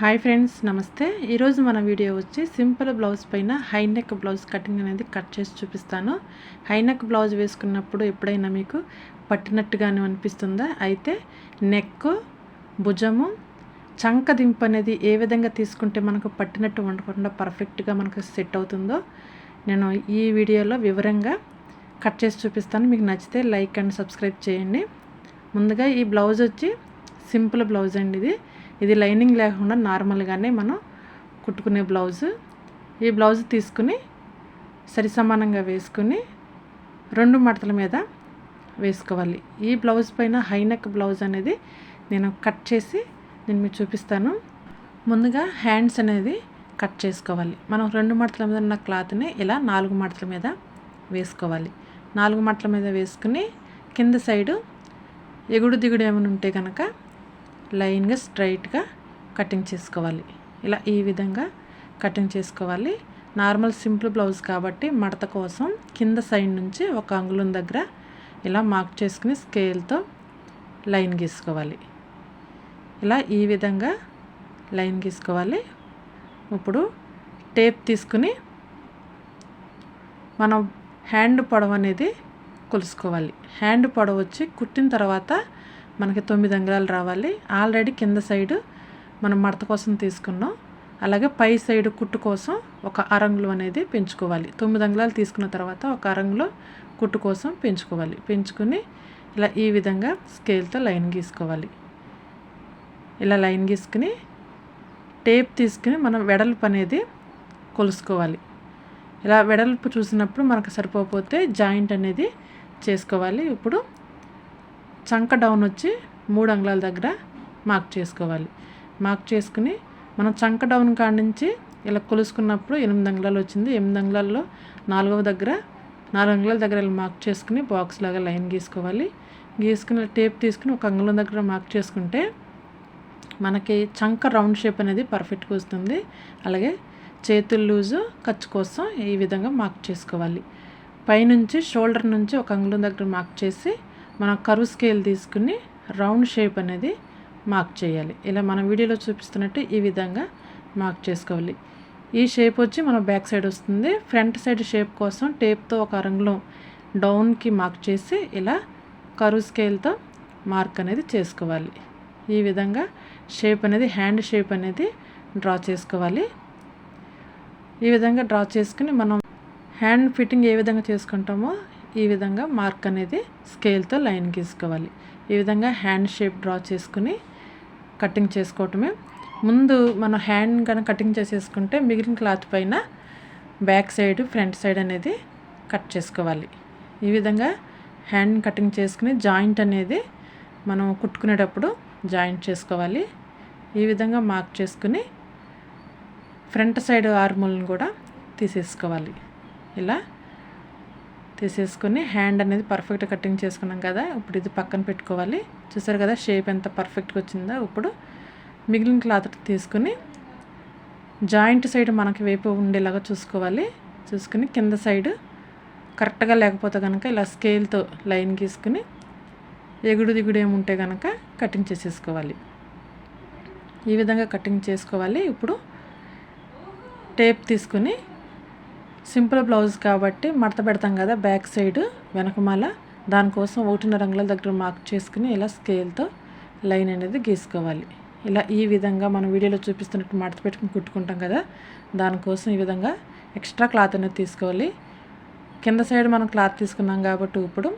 Hi friends నమస్తే. ఈరోజు మన వీడియో వచ్చి సింపుల్ బ్లౌజ్ పైన హై నెక్ బ్లౌజ్ కటింగ్ అనేది కట్ చేసి చూపిస్తాను. హై నెక్ బ్లౌజ్ వేసుకున్నప్పుడు ఎప్పుడైనా మీకు పట్టినట్టుగానే అనిపిస్తుందా? అయితే నెక్ భుజము చంక దింపు అనేది ఏ విధంగా తీసుకుంటే మనకు పట్టినట్టు ఉండకుండా పర్ఫెక్ట్గా మనకు సెట్ అవుతుందో నేను ఈ వీడియోలో వివరంగా కట్ చేసి చూపిస్తాను. మీకు నచ్చితే లైక్ అండ్ సబ్స్క్రైబ్ చేయండి. ముందుగా ఈ బ్లౌజ్ వచ్చి సింపుల్ బ్లౌజ్ అండి ఇది. ఇది లైనింగ్ లేకుండా నార్మల్గానే మనం కుట్టుకునే బ్లౌజ్. ఈ బ్లౌజ్ తీసుకుని సరి సమానంగా వేసుకుని రెండు మడతల మీద వేసుకోవాలి. ఈ బ్లౌజ్ పైన హైనెక్ బ్లౌజ్ అనేది నేను కట్ చేసి నేను మీకు చూపిస్తాను. ముందుగా హ్యాండ్స్ అనేది కట్ చేసుకోవాలి. మనం రెండు మడతల మీద ఉన్న క్లాత్ని ఇలా నాలుగు మడతల మీద వేసుకోవాలి. నాలుగు మడతల మీద వేసుకుని కింద సైడు ఎగుడు దిగుడు ఏమైనా ఉంటే కనుక లైన్గా స్ట్రైట్గా కటింగ్ చేసుకోవాలి. ఇలా ఈ విధంగా కటింగ్ చేసుకోవాలి. నార్మల్ సింపుల్ బ్లౌజ్ కాబట్టి మడత కోసం కింద సైడ్ నుంచి ఒక అంగుళం దగ్గర ఇలా మార్క్ చేసుకుని స్కేల్తో లైన్ గీసుకోవాలి. ఇలా ఈ విధంగా లైన్ గీసుకోవాలి. ఇప్పుడు టేప్ తీసుకుని మనం హ్యాండ్ పొడవు అనేది కొలుసుకోవాలి. హ్యాండ్ పొడవు వచ్చి కుట్టిన తర్వాత మనకి తొమ్మిది అంగుళాలు రావాలి. ఆల్రెడీ కింద సైడు మనం మడత కోసం తీసుకున్నాం. అలాగే పై సైడ్ కుట్టు కోసం ఒక అరంగులు అనేది పెంచుకోవాలి. తొమ్మిది అంగుళాలు తీసుకున్న తర్వాత ఒక అరంగులో కుట్టు కోసం పెంచుకోవాలి. పెంచుకుని ఇలా ఈ విధంగా స్కేల్తో లైన్ గీసుకోవాలి. ఇలా లైన్ గీసుకుని టేప్ తీసుకుని మనం వెడల్పు అనేది కొలుసుకోవాలి. ఇలా వెడల్పు చూసినప్పుడు మనకు సరిపోతే జాయింట్ అనేది చేసుకోవాలి. ఇప్పుడు చంక డౌన్ వచ్చి మూడు అంగుళాల దగ్గర మార్క్ చేసుకోవాలి. మార్క్ చేసుకుని మనం చంక డౌన్ కాడి నుంచి ఇలా కొలుసుకున్నప్పుడు ఎనిమిది అంగుళాలు వచ్చింది. ఎనిమిది అంగుళాల్లో నాలుగవ దగ్గర నాలుగు అంగుళాల దగ్గర ఇలా మార్క్ చేసుకుని బాక్స్ లాగా లైన్ గీసుకోవాలి. గీసుకుని టేప్ తీసుకుని ఒక అంగుళం దగ్గర మార్క్ చేసుకుంటే మనకి చంక రౌండ్ షేప్ అనేది పర్ఫెక్ట్గా వస్తుంది. అలాగే చేతులు లూజు ఖర్చు కోసం ఈ విధంగా మార్క్ చేసుకోవాలి. పైనుంచి షోల్డర్ నుంచి ఒక అంగుళం దగ్గర మార్క్ చేసి మన కరువు స్కేల్ తీసుకుని రౌండ్ షేప్ అనేది మార్క్ చేయాలి. ఇలా మనం వీడియోలో చూపిస్తున్నట్టు ఈ విధంగా మార్క్ చేసుకోవాలి. ఈ షేప్ వచ్చి మన బ్యాక్ సైడ్ వస్తుంది. ఫ్రంట్ సైడ్ షేప్ కోసం టేప్తో ఒక రంగులో డౌన్కి మార్క్ చేసి ఇలా కరువు స్కేల్తో మార్క్ అనేది చేసుకోవాలి. ఈ విధంగా షేప్ అనేది హ్యాండ్ షేప్ అనేది డ్రా చేసుకోవాలి. ఈ విధంగా డ్రా చేసుకుని మనం హ్యాండ్ ఫిట్టింగ్ ఏ విధంగా చేసుకుంటామో ఈ విధంగా మార్క్ అనేది స్కేల్తో లైన్ గీసుకోవాలి. ఈ విధంగా హ్యాండ్ షేప్ డ్రా చేసుకుని కటింగ్ చేసుకోవటమే. ముందు మనం హ్యాండ్ కనుక కటింగ్ చేసేసుకుంటే మిగిలిన క్లాత్ పైన బ్యాక్ సైడ్ ఫ్రంట్ సైడ్ అనేది కట్ చేసుకోవాలి. ఈ విధంగా హ్యాండ్ కటింగ్ చేసుకుని జాయింట్ అనేది మనం కుట్టుకునేటప్పుడు జాయింట్ చేసుకోవాలి. ఈ విధంగా మార్క్ చేసుకుని ఫ్రంట్ సైడ్ ఆర్మూల్ని కూడా తీసేసుకోవాలి. ఇలా తీసేసుకొని హ్యాండ్ అనేది పర్ఫెక్ట్ కటింగ్ చేసుకున్నాం కదా ఇప్పుడు ఇది పక్కన పెట్టుకోవాలి. చూసారు కదా షేప్ ఎంత పర్ఫెక్ట్గా వచ్చిందో. ఇప్పుడు మిగిలిన క్లాత్ తీసుకుని జాయింట్ సైడ్ మనకి వైపు ఉండేలాగా చూసుకోవాలి. చూసుకుని కింద సైడ్ కరెక్ట్గా లేకపోతే కనుక ఇలా స్కేల్తో లైన్ గీసుకుని ఎగుడు దిగుడు ఏముంటే కనుక కటింగ్ చేసేసుకోవాలి. ఈ విధంగా కటింగ్ చేసుకోవాలి. ఇప్పుడు టేప్ తీసుకుని సింపుల్ బ్లౌజ్ కాబట్టి మడత పెడతాం కదా బ్యాక్ సైడ్ వెనకమాల దానికోసం ఒకటిన్నర రంగుల దగ్గర మార్క్ చేసుకుని ఇలా స్కేల్తో లైన్ అనేది గీసుకోవాలి. ఇలా ఈ విధంగా మనం వీడియోలో చూపిస్తున్నట్టు మడత పెట్టుకుని కుట్టుకుంటాం కదా దానికోసం ఈ విధంగా ఎక్స్ట్రా క్లాత్ అనేది తీసుకోవాలి. కింద సైడ్ మనం క్లాత్ తీసుకున్నాం కాబట్టి ఇప్పుడు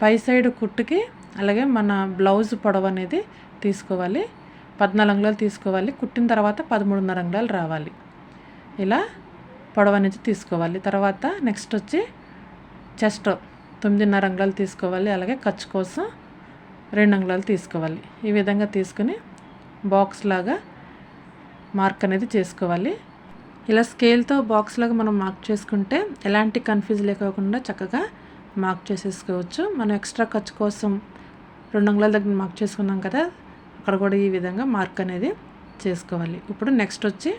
పై సైడ్ కుట్టుకి అలాగే మన బ్లౌజ్ పొడవు అనేది తీసుకోవాలి. పద్నాలుగు అంగుళాలు తీసుకోవాలి. కుట్టిన తర్వాత పదమూడున్నర అంగుళాలు రావాలి. ఇలా పొడవు అనేది తీసుకోవాలి. తర్వాత నెక్స్ట్ వచ్చి చెస్ట్ తొమ్మిదిన్నర అంగుళాలు తీసుకోవాలి. అలాగే ఖర్చు కోసం రెండు అంగుళాలు తీసుకోవాలి. ఈ విధంగా తీసుకుని బాక్స్ లాగా మార్క్ అనేది చేసుకోవాలి. ఇలా స్కేల్తో బాక్స్ లాగా మనం మార్క్ చేసుకుంటే ఎలాంటి కన్ఫ్యూజ్ లేకోకుండా చక్కగా మార్క్ చేసేసుకోవచ్చు. మనం ఎక్స్ట్రా ఖర్చు కోసం రెండు అంగుళాల దగ్గర మార్క్ చేసుకున్నాం కదా అక్కడ కూడా ఈ విధంగా మార్క్ అనేది చేసుకోవాలి. ఇప్పుడు నెక్స్ట్ వచ్చి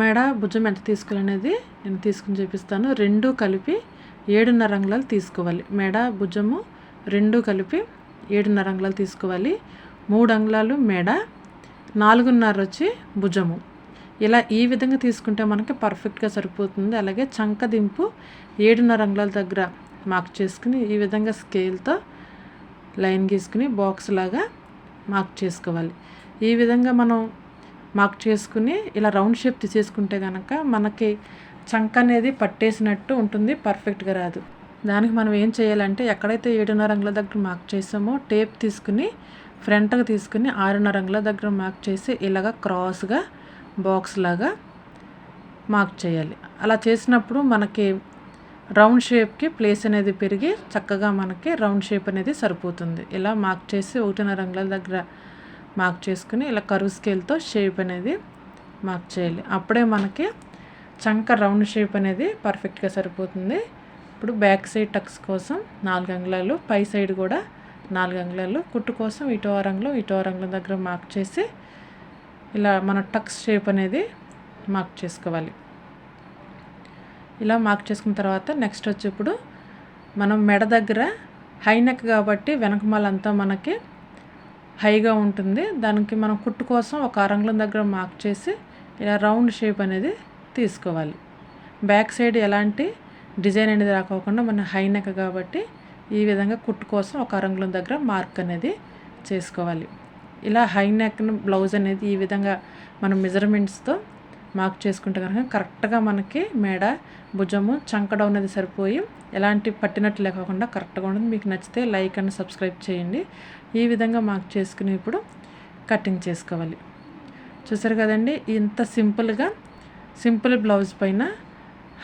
మెడ భుజం ఎంత తీసుకోవాలనేది నేను తీసుకుని చూపిస్తాను. రెండు కలిపి ఏడున్నర అంగుళాలు తీసుకోవాలి. మెడ భుజము రెండు కలిపి ఏడున్నర అంగుళాలు తీసుకోవాలి. మూడు అంగుళాలు మెడ నాలుగున్నర వచ్చి భుజము. ఇలా ఈ విధంగా తీసుకుంటే మనకి పర్ఫెక్ట్గా సరిపోతుంది. అలాగే చంక దింపు ఏడున్నర అంగుళాల దగ్గర మార్క్ చేసుకుని ఈ విధంగా స్కేల్తో లైన్ గీసుకుని బాక్స్ లాగా మార్క్ చేసుకోవాలి. ఈ విధంగా మనం మార్క్ చేసుకుని ఇలా రౌండ్ షేప్ తీసేసుకుంటే కనుక మనకి చంక అనేది పట్టేసినట్టు ఉంటుంది పర్ఫెక్ట్గా రాదు. దానికి మనం ఏం చేయాలంటే ఎక్కడైతే ఏడున్నర రంగుల దగ్గర మార్క్ చేసామో టేప్ తీసుకుని ఫ్రంట్గా తీసుకుని ఆరున్నర రంగుల దగ్గర మార్క్ చేసి ఇలాగ క్రాస్గా బాక్స్ లాగా మార్క్ చేయాలి. అలా చేసినప్పుడు మనకి రౌండ్ షేప్కి ప్లేస్ అనేది పెరిగి చక్కగా మనకి రౌండ్ షేప్ అనేది సరిపోతుంది. ఇలా మార్క్ చేసి ఒకటిన్నర రంగుల దగ్గర మార్క్ చేసుకుని ఇలా కరువు స్కేల్తో షేప్ అనేది మార్క్ చేయాలి. అప్పుడే మనకి చంక రౌండ్ షేప్ అనేది పర్ఫెక్ట్గా సరిపోతుంది. ఇప్పుడు బ్యాక్ సైడ్ టక్స్ కోసం నాలుగు అంగుళాలు పై సైడ్ కూడా నాలుగు అంగుళాలు కుట్టు కోసం ఇటో రంగులో ఇటో రంగుల దగ్గర మార్క్ చేసి ఇలా మన టక్స్ షేప్ అనేది మార్క్ చేసుకోవాలి. ఇలా మార్క్ చేసుకున్న తర్వాత నెక్స్ట్ వచ్చి ఇప్పుడు మనం మెడ దగ్గర హైనెక్ కాబట్టి వెనకమాలంతా మనకి హైగా ఉంటుంది. దానికి మనం కుట్టు కోసం ఒక అరంగుళం దగ్గర మార్క్ చేసి ఇలా రౌండ్ షేప్ అనేది తీసుకోవాలి. బ్యాక్ సైడ్ ఎలాంటి డిజైన్ అనేది రాకోకుండా మన హై నెక్ కాబట్టి ఈ విధంగా కుట్టు కోసం ఒక అరంగుళం దగ్గర మార్క్ అనేది చేసుకోవాలి. ఇలా హై నెక్ బ్లౌజ్ అనేది ఈ విధంగా మనం మెజర్మెంట్స్తో మార్క్ చేసుకుంటే కనుక కరెక్ట్గా మనకి మెడ భుజము చంకడం అనేది సరిపోయి ఎలాంటి పట్టినట్టు లేకుండా కరెక్ట్గా ఉంటుంది. మీకు నచ్చితే లైక్ అండ్ సబ్స్క్రైబ్ చేయండి. ఈ విధంగా మార్క్ చేసుకుని ఇప్పుడు కటింగ్ చేసుకోవాలి. చూసారు కదండి ఇంత సింపుల్గా సింపుల్ బ్లౌజ్ పైన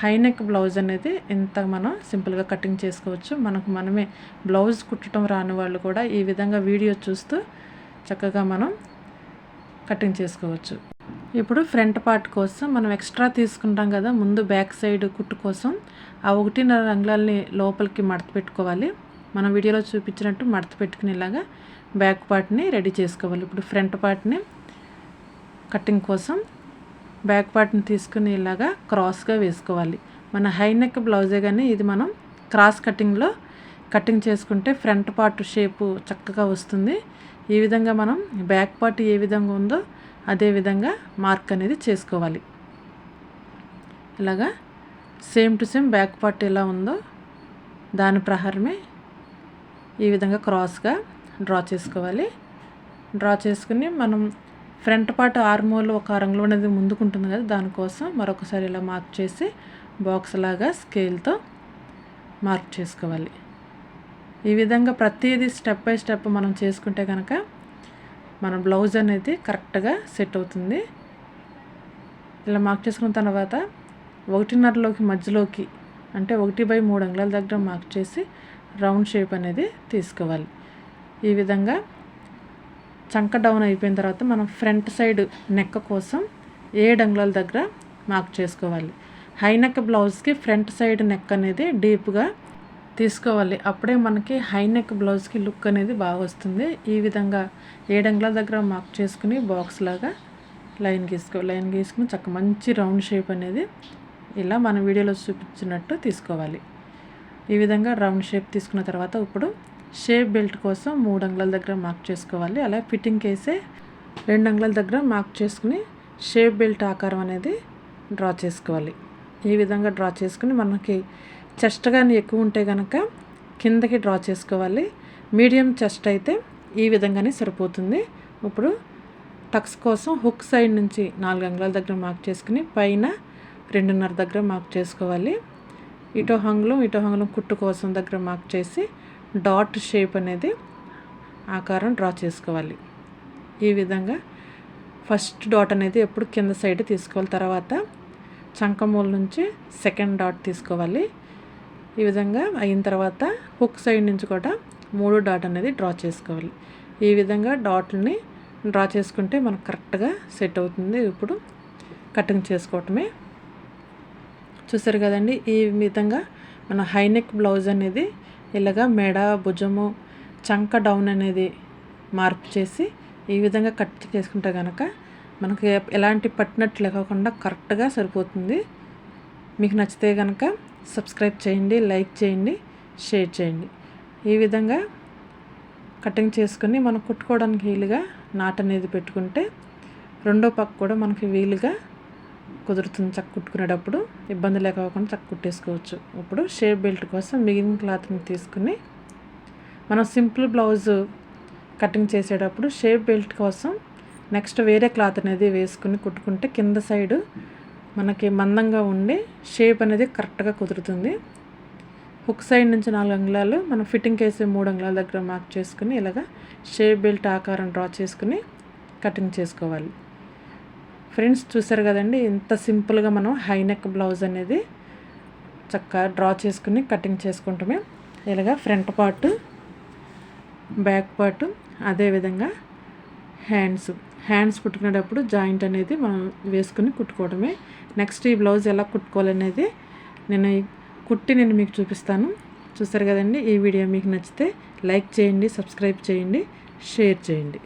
హైనెక్ బ్లౌజ్ అనేది ఇంత మనం సింపుల్గా కటింగ్ చేసుకోవచ్చు. మనకు మనమే బ్లౌజ్ కుట్టడం రాని వాళ్ళు కూడా ఈ విధంగా వీడియో చూస్తూ చక్కగా మనం కటింగ్ చేసుకోవచ్చు. ఇప్పుడు ఫ్రంట్ పార్ట్ కోసం మనం ఎక్స్ట్రా తీసుకుంటాం కదా ముందు బ్యాక్ సైడ్ కుట్టు కోసం ఆ ఒకటిన్నర రంగులని లోపలికి మడత పెట్టుకోవాలి. మన వీడియోలో చూపించినట్టు మడత పెట్టుకునేలాగా బ్యాక్ పార్ట్ని రెడీ చేసుకోవాలి. ఇప్పుడు ఫ్రంట్ పార్ట్ని కటింగ్ కోసం బ్యాక్ పార్ట్ని తీసుకునేలాగా క్రాస్గా వేసుకోవాలి. మన హై నెక్ బ్లౌజే కానీ ఇది మనం క్రాస్ కటింగ్లో కటింగ్ చేసుకుంటే ఫ్రంట్ పార్ట్ షేపు చక్కగా వస్తుంది. ఈ విధంగా మనం బ్యాక్ పార్ట్ ఏ విధంగా ఉందో అదే విధంగా మార్క్ అనేది చేసుకోవాలి. ఇలాగా same to same back part ఎలా ఉందో దాని ప్రహారమే ఈ విధంగా క్రాస్గా డ్రా చేసుకోవాలి. డ్రా చేసుకుని మనం ఫ్రంట్ పార్ట్ ఆర్మోల్ ఒక రంగులో అనేది ముందుకుంటుంది కదా దానికోసం మరొకసారి ఇలా మార్క్ చేసి బాక్స్ లాగా స్కేల్తో మార్క్ చేసుకోవాలి. ఈ విధంగా ప్రతిదీ స్టెప్ బై స్టెప్ మనం చేసుకుంటే కనుక మన బ్లౌజ్ అనేది కరెక్ట్గా సెట్ అవుతుంది. ఇలా మార్క్ చేసుకున్న తర్వాత ఒకటిన్నరలోకి మధ్యలోకి అంటే ఒకటి బై మూడు అంగుళాల దగ్గర మార్క్ చేసి రౌండ్ షేప్ అనేది తీసుకోవాలి. ఈ విధంగా చంక డౌన్ అయిపోయిన తర్వాత మనం ఫ్రంట్ సైడ్ నెక్క కోసం ఏడు అంగుళాల దగ్గర మార్క్ చేసుకోవాలి. హై నెక్ బ్లౌజ్కి ఫ్రంట్ సైడ్ నెక్ అనేది డీప్గా తీసుకోవాలి. అప్పుడే మనకి హై నెక్ బ్లౌజ్కి లుక్ అనేది బాగా వస్తుంది. ఈ విధంగా ఏడంగుల దగ్గర మార్క్ చేసుకుని బాక్స్ లాగా లైన్ గీసుకో లైన్ గీసుకుని చక్క మంచి రౌండ్ షేప్ అనేది ఇలా మన వీడియోలో చూపించినట్టు తీసుకోవాలి. ఈ విధంగా రౌండ్ షేప్ తీసుకున్న తర్వాత ఇప్పుడు షేప్ బెల్ట్ కోసం మూడు అంగుళాల దగ్గర మార్క్ చేసుకోవాలి. అలా ఫిట్టింగ్ వేసే రెండు అంగుళాల దగ్గర మార్క్ చేసుకుని షేప్ బెల్ట్ ఆకారం అనేది డ్రా చేసుకోవాలి. ఈ విధంగా డ్రా చేసుకుని మనకి చెస్ట్ కానీ ఎక్కువ ఉంటే కనుక కిందకి డ్రా చేసుకోవాలి. మీడియం చెస్ట్ అయితే ఈ విధంగానే సరిపోతుంది. ఇప్పుడు టక్స్ కోసం హుక్ సైడ్ నుంచి నాలుగు అంగుళాల దగ్గర మార్క్ చేసుకుని పైన రెండున్నర దగ్గర మార్క్ చేసుకోవాలి. ఇటో హంగులం ఇటో హంగులం కుట్టు కోసం దగ్గర మార్క్ చేసి డాట్ షేప్ అనేది ఆకారం డ్రా చేసుకోవాలి. ఈ విధంగా ఫస్ట్ డాట్ అనేది ఎప్పుడు కింద సైడ్ తీసుకోవాలి. తర్వాత చంకమూల నుంచి సెకండ్ డాట్ తీసుకోవాలి. ఈ విధంగా అయిన తర్వాత హుక్ సైడ్ నుంచి కూడా మూడు డాట్ అనేది డ్రా చేసుకోవాలి. ఈ విధంగా డాట్ని డ్రా చేసుకుంటే మనకు కరెక్ట్గా సెట్ అవుతుంది. ఇప్పుడు కటింగ్ చేసుకోవటమే. చూసారు కదండి ఈ విధంగా మన హైనెక్ బ్లౌజ్ అనేది ఇలాగా మెడ భుజము చంక డౌన్ అనేది మార్పు చేసి ఈ విధంగా కట్ చేసుకుంటే కనుక మనకి ఎలాంటి పట్టినట్టు లేకుండా కరెక్ట్గా సరిపోతుంది. మీకు నచ్చితే కనుక సబ్స్క్రైబ్ చేయండి లైక్ చేయండి షేర్ చేయండి. ఈ విధంగా కటింగ్ చేసుకుని మనం కుట్టుకోవడానికి వీలుగా నాట్ అనేది పెట్టుకుంటే రెండో పక్క కూడా మనకి వీలుగా కుదురుతుంది చక్క కుట్టుకునేటప్పుడు ఇబ్బంది లేకపోకుండా చక్క కుట్టేసుకోవచ్చు ఇప్పుడు షేప్ బెల్ట్ కోసం మిగిలిన క్లాత్ని తీసుకుని మనం సింపుల్ బ్లౌజ్ కటింగ్ చేసేటప్పుడు షేప్ బెల్ట్ కోసం నెక్స్ట్ వేరే క్లాత్ అనేది వేసుకుని కుట్టుకుంటే కింద సైడు మనకి మందంగా ఉండి షేప్ అనేది కరెక్ట్గా కుదురుతుంది. హుక్ సైడ్ నుంచి నాలుగు అంగుళాలు మనం ఫిట్టింగ్ వేసే మూడు అంగుళాల దగ్గర మార్క్ చేసుకుని ఇలాగా షేప్ బెల్ట్ ఆకారం డ్రా చేసుకుని కటింగ్ చేసుకోవాలి. ఫ్రెండ్స్ చూసారు కదండి ఇంత సింపుల్గా మనం హై నెక్ బ్లౌజ్ అనేది చక్కగా డ్రా చేసుకుని కటింగ్ చేసుకుంటామే. ఇలాగా ఫ్రంట్ పార్ట్ బ్యాక్ పార్ట్ అదేవిధంగా హ్యాండ్స్. హ్యాండ్స్ కుట్టుకునేటప్పుడు జాయింట్ అనేది మనం వేసుకుని కుట్టుకోవడమే నెక్స్ట్ ఈ బ్లౌజ్ ఎలా కుట్టుకోవాలనేది నేను కుట్టి నేను మీకు చూపిస్తాను. చూసారు కదండి ఈ వీడియో మీకు నచ్చితే లైక్ చేయండి సబ్స్క్రైబ్ చేయండి షేర్ చేయండి.